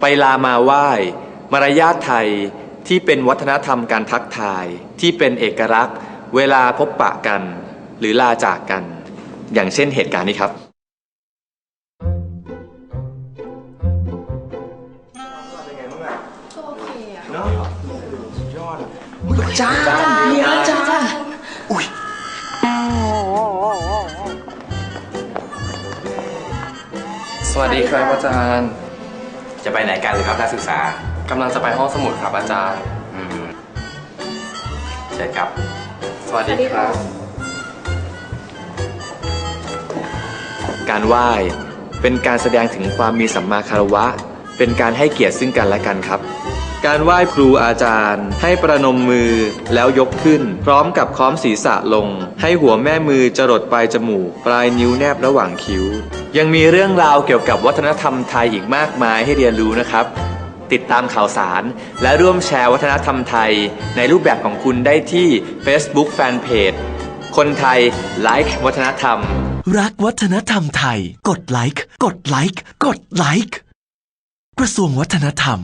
ไปลามาไหว้ มารยาทไทยที่เป็นวัฒนธรรมการทักทายที่เป็นเอกลักษณ์ เวลาพบปะกัน หรือลาจากกัน อย่างเช่นเหตุการณ์นี้ครับโอเคอะอาจารย์เนี่ยอาจารย์อุ้ยสวัสดีครับอาจารย์ จะไปไหนกันเลยครับนักศึกษากำลังจะไปห้องสมุดครับอาจารย์ อืมใช่ครับ สวัสดีครับ การไหว้เป็นการแสดงถึงความมีสัมมาคารวะ เป็นการให้เกียรติซึ่งกันและกันครับ การไหว้ครูอาจารย์ ให้ประนมมือแล้วยกขึ้น พร้อมกับค้อมศีรษะลง ให้หัวแม่มือจรดปลายจมูก ปลายนิ้วแนบระหว่างคิ้ว ยังมีเรื่องราวเกี่ยวกับวัฒนธรรมไทยอีกมากมายให้เรียนรู้นะครับ ติดตามข่าวสาร และร่วมแชร์วัฒนธรรมไทย ในรูปแบบของคุณได้ที่ Facebook Fanpage คนไทยไลค์วัฒนธรรม รักวัฒนธรรมไทย กดไลค์กดไลค์กดไลค์กระทรวงวัฒนธรรม